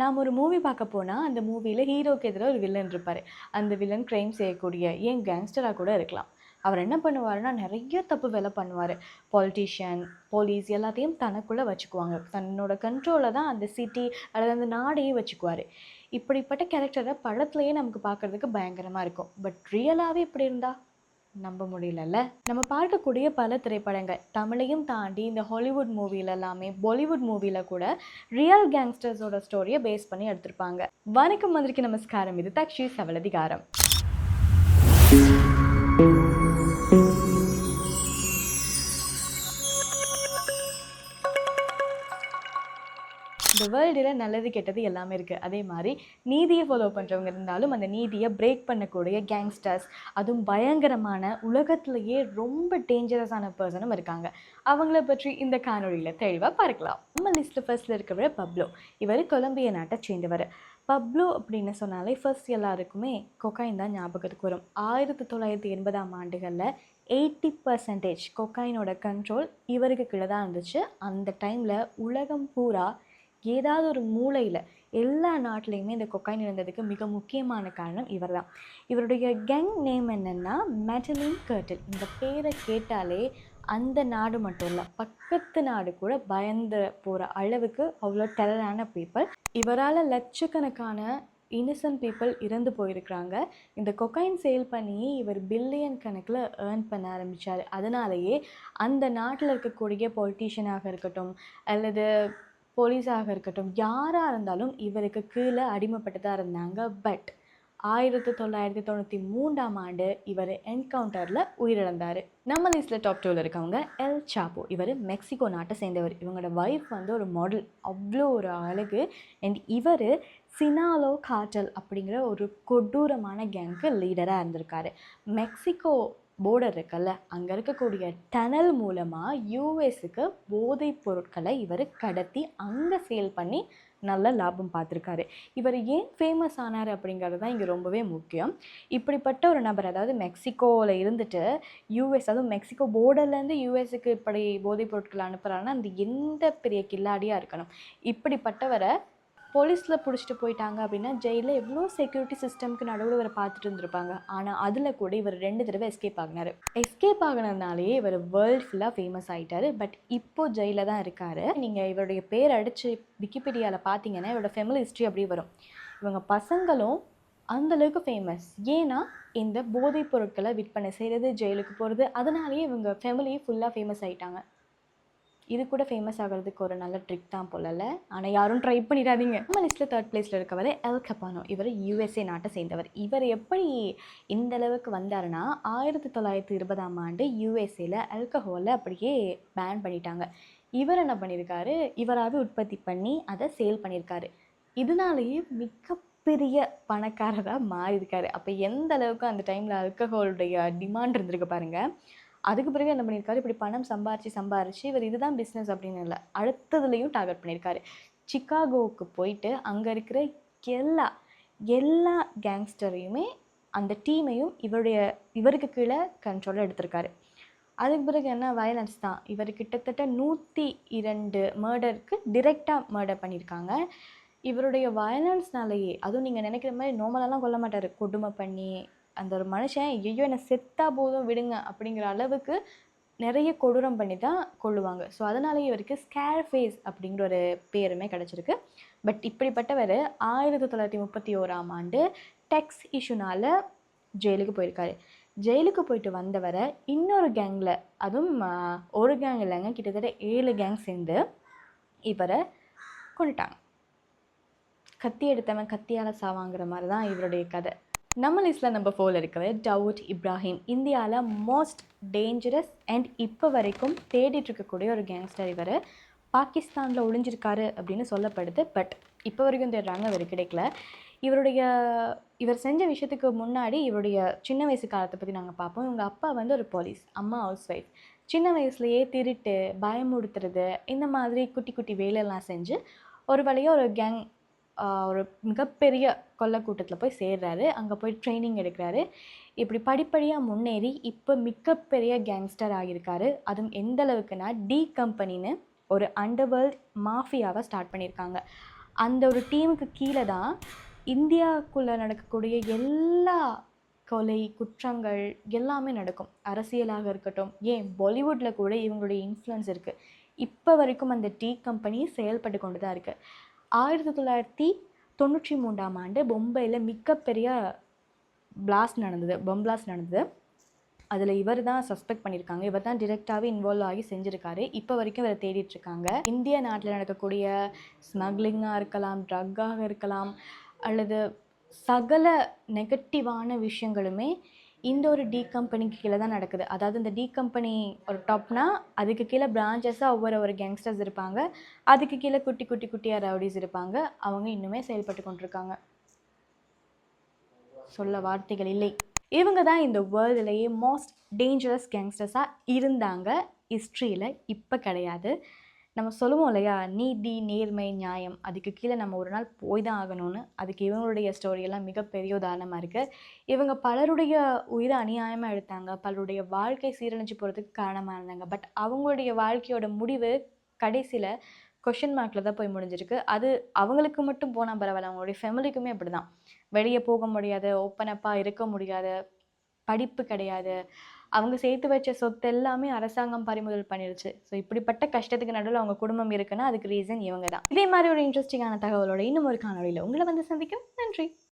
நாம் ஒரு மூவி பார்க்க போனால் அந்த மூவியில் ஹீரோக்கு எதிராக ஒரு வில்லன் இருப்பார். அந்த வில்லன் க்ரைம் செய்யக்கூடிய ஏன் கேங்ஸ்டராக கூட இருக்கலாம். அவர் என்ன பண்ணுவாருன்னா நிறைய தப்பு வேலை பண்ணுவார். பாலிட்டிஷியன் போலீஸ் எல்லாத்தையும் தனக்குள்ளே வச்சுக்குவாங்க. தன்னோட கண்ட்ரோலில் தான் அந்த சிட்டி அல்லது அந்த நாடையே வச்சுக்குவார். இப்படிப்பட்ட கேரக்டரை படத்துலையே நமக்கு பார்க்குறதுக்கு பயங்கரமாக இருக்கும். பட் ரியலாகவே இப்படி இருந்தால் நம்ப முடியலல்ல? நம்ம பார்க்கக்கூடிய பல திரைப்படங்கள் தமிழையும் தாண்டி இந்த ஹாலிவுட் மூவில எல்லாமே பாலிவுட் மூவியில் கூட ரியல் கேங்ஸ்டர்ஸோட ஸ்டோரியை பேஸ் பண்ணி எடுத்திருப்பாங்க. வணக்கம் மந்திரிக்கு நமஸ்காரம். இது தக்ஷி சவலதிகாரம். வேர்ல்டில் நல்லது கெட்டது எல்லாமே இருக்குது அதே மாதிரி நீதியை ஃபாலோ பண்ணுறவங்க இருந்தாலும் அந்த நீதியை பிரேக் பண்ணக்கூடிய கேங்ஸ்டர்ஸ் அதுவும் பயங்கரமான உலகத்திலேயே ரொம்ப டேஞ்சரஸான பர்சனும் இருக்காங்க. அவங்கள பற்றி இந்த காணொளியில் தெளிவாக பார்க்கலாம். நம்ம லிஸ்ட்டில் ஃபர்ஸ்ட்டில் இருக்கிற பப்ளோ. இவர் கொலம்பிய நாட்டை சேர்ந்தவர். பப்ளோ அப்படின்னு சொன்னாலே ஃபர்ஸ்ட் எல்லாருக்குமே கொக்காயின் தான் ஞாபகத்துக்கு வரும். ஆயிரத்தி தொள்ளாயிரத்தி எண்பதாம் ஆண்டுகளில் எயிட்டி பர்சன்டேஜ் கொக்காயினோட கண்ட்ரோல் இவருக்கு கீழே தான் இருந்துச்சு. அந்த டைமில் உலகம் பூரா ஏதாவது ஒரு மூலையில் எல்லா நாட்டிலையுமே இந்த கொக்காயின் இருந்ததுக்கு மிக முக்கியமான காரணம் இவர் தான் இவருடைய கேங் நேம் என்னென்னா மெட்டலின் கர்டில் இந்த பேரை கேட்டாலே அந்த நாடு மட்டும் இல்லை பக்கத்து நாடு கூட பயந்து போகிற அளவுக்கு அவ்வளோ டெரரான பீப்புள் இவரால் லட்சக்கணக்கான இன்னசென்ட் பீப்புள் இறந்து போயிருக்கிறாங்க. இந்த கொக்கைன் சேல் பண்ணி இவர் பில்லியன் கணக்கில் ஏர்ன் பண்ண ஆரம்பித்தார் அதனாலேயே அந்த நாட்டில் இருக்கக்கூடிய பொலிட்டீஷியனாக இருக்கட்டும் அல்லது போலீஸாக இருக்கட்டும் யாராக இருந்தாலும் இவருக்கு கீழே அடிமைப்பட்டு தான் இருந்தாங்க. பட் ஆயிரத்தி தொள்ளாயிரத்தி தொண்ணூற்றி மூன்றாம் ஆண்டு இவர் என்கவுண்டரில் உயிரிழந்தார். நம்ம லிஸ்ட்டில் டாப் டூவில் இருக்கவங்க எல் சாப்போ இவர் மெக்சிகோ நாட்டை சேர்ந்தவர். இவங்களோட ஒய்ஃப் வந்து ஒரு மாடல் அவ்வளோ ஒரு அழகு. அண்ட் இவர் சினாலோ காட்டல் அப்படிங்கிற ஒரு கொடூரமான கேங்க்கு லீடராக இருந்திருக்காரு. மெக்சிகோ போர்டர் இருக்குல்ல அங்கே இருக்கக்கூடிய டனல் மூலமாக யூஎஸுக்கு போதைப் பொருட்களை இவர் கடத்தி அங்கே சேல் பண்ணி நல்ல லாபம் பார்த்துருக்காரு. இவர் ஏன் ஃபேமஸ் ஆனார் அப்படிங்கிறது தான் இங்கே ரொம்பவே முக்கியம். இப்படிப்பட்ட ஒரு நபர் அதாவது மெக்சிகோவில் இருந்துட்டு யூஎஸ் அதுவும் மெக்சிகோ போர்டர்லேருந்து யூஎஸுக்கு இப்படி போதைப் பொருட்கள் அனுப்புகிறாங்கன்னா அந்த எந்த பெரிய கில்லாடியாக இருக்கணும்? இப்படிப்பட்டவரை போலீஸில் பிடிச்சிட்டு போயிட்டாங்க அப்படின்னா ஜெயிலில் எவ்வளோ செக்யூரிட்டி சிஸ்டம்க்கு நடுவில் இவரை பார்த்துட்டு இருந்திருப்பாங்க. ஆனால் அதில் கூட இவர் ரெண்டு தடவை எஸ்கேப் ஆகினார். எஸ்கேப் ஆகினதுனாலேயே இவர் வேர்ல்ட் ஃபுல்லாக ஃபேமஸ் ஆகிட்டார் பட் இப்போது ஜெயிலில் தான் இருக்கார். நீங்கள் இவருடைய பேர் அடித்து விக்கிபீடியாவில் பார்த்தீங்கன்னா இவரோட ஃபேமிலி ஹிஸ்ட்ரி அப்படியே வரும். இவங்க பசங்களும் அந்தளவுக்கு ஃபேமஸ் ஏன்னா இந்த போதைப் பொருட்களை விற்பனை செய்கிறது ஜெயிலுக்கு போகிறது அதனாலேயே இவங்க ஃபேமிலியே ஃபுல்லாக ஃபேமஸ் ஆகிட்டாங்க இது கூட ஃபேமஸ் ஆகிறதுக்கு ஒரு நல்ல ட்ரிக் தான் போலல. ஆனால் யாரும் ட்ரை பண்ணிடாதீங்க. நம்ம லிஸ்ட்டில் தேர்ட் பிளேஸில் இருக்கவர் எல் கப்பானோ இவர் யூஎஸ்ஏ நாட்டை சேர்ந்தவர். இவர் எப்படி இந்த அளவுக்கு வந்தாருன்னா ஆயிரத்தி தொள்ளாயிரத்தி இருபதாம் ஆண்டு யூஎஸ்ஏல அல்கஹோலை அப்படியே பேன் பண்ணிட்டாங்க. இவர் என்ன பண்ணியிருக்காரு இவராகவே உற்பத்தி பண்ணி அதை சேல் பண்ணியிருக்காரு இதனாலேயே மிகப்பெரிய பணக்காரராக மாறியிருக்காரு. அப்போ எந்த அளவுக்கு அந்த டைமில் அல்கஹோலுடைய டிமாண்ட் இருந்திருக்கு பாருங்கள் அதுக்கு பிறகு என்ன பண்ணியிருக்காரு? இப்படி பணம் சம்பாரிச்சு சம்பாரிச்சு இவர் இதுதான் பிஸ்னஸ் அப்படின்னு இல்லை அடுத்ததுலேயும் டார்கெட் பண்ணியிருக்காரு. சிக்காகோவுக்கு போயிட்டு அங்கே இருக்கிற எல்லா எல்லா கேங்ஸ்டரையுமே அந்த டீமையும் இவருடைய இவருக்கு கீழே கண்ட்ரோலில் எடுத்திருக்காரு. அதுக்கு பிறகு என்ன? வயலன்ஸ் தான். இவர் கிட்டத்தட்ட நூற்றி இரண்டு மர்டருக்கு டிரெக்டாக மர்டர் பண்ணியிருக்காங்க. இவருடைய வயலன்ஸ்னாலேயே அதுவும் நீங்கள் நினைக்கிற மாதிரி நோமலெல்லாம் கொல்ல மாட்டார். கொடுமை பண்ணி அந்த ஒரு மனுஷன் ஐயோ என்னை செத்தா போதும் விடுங்க அப்படிங்கிற அளவுக்கு நிறைய கொடூரம் பண்ணி தான் கொள்ளுவாங்க ஸோ அதனாலேயே இவருக்கு ஸ்கேர் ஃபேஸ் அப்படிங்கிற ஒரு பேருமே கிடச்சிருக்கு. பட் இப்படிப்பட்டவர் ஆயிரத்தி தொள்ளாயிரத்தி முப்பத்தி ஓராம் ஆண்டு டெக்ஸ் இஷ்யூனால் ஜெயிலுக்கு போயிருக்காரு. ஜெயிலுக்கு போயிட்டு வந்தவரை இன்னொரு கேங்கில் அதுவும் ஒரு கேங் இல்லைங்க கிட்டத்தட்ட ஏழு கேங் சேர்ந்து இவரை கொண்டுட்டாங்க. கத்தி எடுத்தவன் கத்தியால் சாவாங்கிற மாதிரி தான் இவருடைய கதை. நம்ம லிஸ்ட்டில் நம்பர் ஃபோரில் இருக்கிறது டவுட் இப்ராஹிம் இந்தியாவில் மோஸ்ட் டேஞ்சரஸ் அண்ட் இப்போ வரைக்கும் தேடிட்டு இருக்கக்கூடிய ஒரு கேங்ஸ்டர் இவர் பாகிஸ்தானில் ஒளிஞ்சிருக்காரு அப்படின்னு சொல்லப்படுது. பட் இப்போ வரைக்கும் தேடுறாங்க அவர் கிடைக்கல. இவருடைய இவர் செஞ்ச விஷயத்துக்கு முன்னாடி இவருடைய சின்ன வயசு காலத்தை பற்றி நாங்கள் பார்ப்போம். இவங்க அப்பா வந்து ஒரு போலீஸ் அம்மா ஹவுஸ் ஒய்ஃப் சின்ன வயசுலேயே திருட்டு பயமுடுத்துறது இந்த மாதிரி குட்டி குட்டி வேலையெல்லாம் செஞ்சு ஒரு வழியாக ஒரு கேங் ஒரு மிகப்பெரிய கொல்லை கூட்டத்தில் போய் சேர்றாரு. அங்கே போய் ட்ரைனிங் எடுக்கிறாரு. இப்படி படிப்படியாக முன்னேறி இப்போ மிகப்பெரிய கேங்ஸ்டர் ஆகியிருக்காரு. அதுவும் எந்த அளவுக்குன்னா டி கம்பெனின்னு ஒரு அண்டர்வேர்ல்ட் மாஃபியாவை ஸ்டார்ட் பண்ணியிருக்காங்க. அந்த ஒரு டீமுக்கு கீழே தான் இந்தியாவுக்குள்ளே நடக்கக்கூடிய எல்லா கொலை குற்றங்கள் எல்லாமே நடக்கும். அரசியலாக இருக்கட்டும். ஏன்? பாலிவுட்டில் கூட இவங்களுடைய இன்ஃப்ளூயன்ஸ் இருக்குது இப்போ வரைக்கும் அந்த டீ கம்பெனி செயல்பட்டு கொண்டு தான் இருக்குது ஆயிரத்தி தொள்ளாயிரத்தி தொண்ணூற்றி மூன்றாம் ஆண்டு பொம்பையில் மிகப்பெரிய பிளாஸ்ட் நடந்தது பம் பிளாஸ்ட் நடந்தது. அதில் இவர் தான் சஸ்பெக்ட் பண்ணியிருக்காங்க இவர் தான் டிரெக்டாகவே இன்வால்வ் ஆகி செஞ்சுருக்காரு. இப்போ வரைக்கும் இவரை தேடிட்டுருக்காங்க இந்திய நாட்டில் நடக்கக்கூடிய ஸ்மக்லிங்காக இருக்கலாம் ட்ரக்காக இருக்கலாம் அல்லது சகல நெகட்டிவான விஷயங்களுமே இந்த ஒரு டி கம்பெனிக்கு கீழே தான் நடக்குது. அதாவது இந்த டி கம்பெனி ஒரு டாப்னா அதுக்கு கீழே பிரான்ச்சஸாக ஒவ்வொரு ஒரு கேங்ஸ்டர்ஸ் இருப்பாங்க. அதுக்கு கீழே குட்டி குட்டி குட்டியாக ரவுடிஸ் இருப்பாங்க. அவங்க இன்னுமே செயல்பட்டு கொண்டிருக்காங்க. சொல்ல வார்த்தைகள் இல்லை. இவங்க தான் இந்த வேர்ல்டுலேயே மோஸ்ட் டேஞ்சரஸ் கேங்ஸ்டர்ஸாக இருந்தாங்க. ஹிஸ்ட்ரியில் இப்போ கிடையாது. நம்ம சொல்லுவோம் இல்லையா? நீதி நேர்மை நியாயம். அதுக்கு கீழே நம்ம ஒரு நாள் போய் தான் ஆகணும்னு. அதுக்கு இவங்களுடைய ஸ்டோரியெல்லாம் மிகப்பெரிய உதாரணமாக இருக்குது இவங்க பலருடைய உயிரை அநியாயமாக எடுத்தாங்க. பலருடைய வாழ்க்கை சீரழிஞ்சு போகிறதுக்கு காரணமாக இருந்தாங்க. பட் அவங்களுடைய வாழ்க்கையோட முடிவு கடைசியில் கொஷின் மார்க்கில் தான் போய் முடிஞ்சிருக்கு. அது அவங்களுக்கு மட்டும் போனால் பரவாயில்ல. அவங்களுடைய ஃபேமிலிக்குமே அப்படி தான் வெளியே போக முடியாது. ஓப்பனப்பாக இருக்க முடியாது. படிப்பு கிடையாது. அவங்க சேர்த்து வச்ச சொத்து எல்லாமே அரசாங்கம் பறிமுதல் பண்ணிருச்சு. ஸோ இப்படிப்பட்ட கஷ்டத்துக்கு நடுவில் அவங்க குடும்பம் இருக்குன்னா அதுக்கு ரீசன் இவங்க தான் இதே மாதிரி ஒரு இன்ட்ரெஸ்டிங்கான தகவலோட இன்னும் ஒரு காணொலியில் உங்களை வந்து சந்திக்கும். நன்றி.